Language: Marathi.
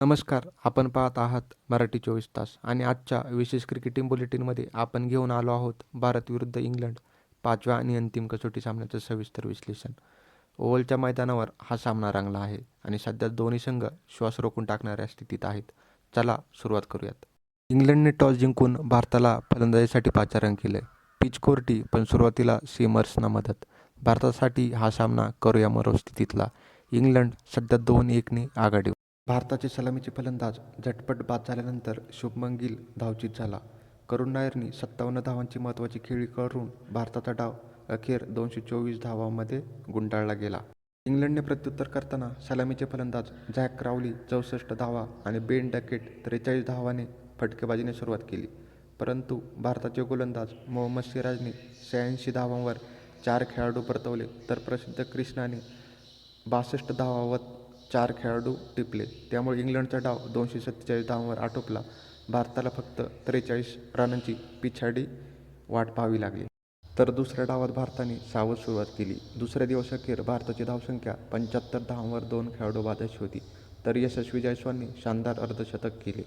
नमस्कार आपण पाहत आहात मराठी चोवीस तास आणि आजच्या विशेष क्रिकेटिंग बुलेटिनमध्ये आपण घेऊन आलो आहोत भारत विरुद्ध इंग्लंड पाचव्या आणि अंतिम कसोटी सामन्याचं सविस्तर विश्लेषण. ओव्हलच्या मैदानावर हा सामना रंगला आहे आणि सध्या दोन्ही संघ श्वास रोखून टाकणाऱ्या स्थितीत आहेत. चला सुरुवात करूयात. इंग्लंडने टॉस जिंकून भारताला फलंदाजीसाठी पाचारण केलं पिच कोरटी पण सुरुवातीला सीमर्सना मदत. भारतासाठी हा सामना करूया मरो स्थितीतला. इंग्लंड सध्या दोन एकने आघाडी भारताचे सलामीचे फलंदाज झटपट बाद झाल्यानंतर शुभमन गिल धावचीत झाला. करुण नायरनी सत्तावन्न धावांची महत्त्वाची खेळी करून भारताचा डाव अखेर दोनशे चोवीस धावांमध्ये गुंडाळला गेला. इंग्लंडने प्रत्युत्तर करताना सलामीचे फलंदाज झॅक क्रावली चौसष्ट धावा आणि बेन डकेट त्रेचाळीस धावाने फटकेबाजीने सुरुवात केली. परंतु भारताचे गोलंदाज मोहम्मद सिराजने शहाऐंशी धावांवर चार खेळाडू परतवले. तर प्रसिद्ध कृष्णाने बासष्ट धावावत चार खेळाडू टिपले. त्यामुळे इंग्लंडचा डाव दोनशे सत्तेचाळीस धावांवर आटोपला. भारताला फक्त त्रेचाळीस रनांची पिछाडी वाट पाहावी लागली. तर दुसऱ्या डावात भारताने सावध सुरुवात केली. दुसऱ्या दिवस अखेर भारताची धावसंख्या पंच्याहत्तर धावांवर दोन खेळाडू बाधाची होती. तर यशस्वी जायस्वालने शानदार अर्धशतक केले.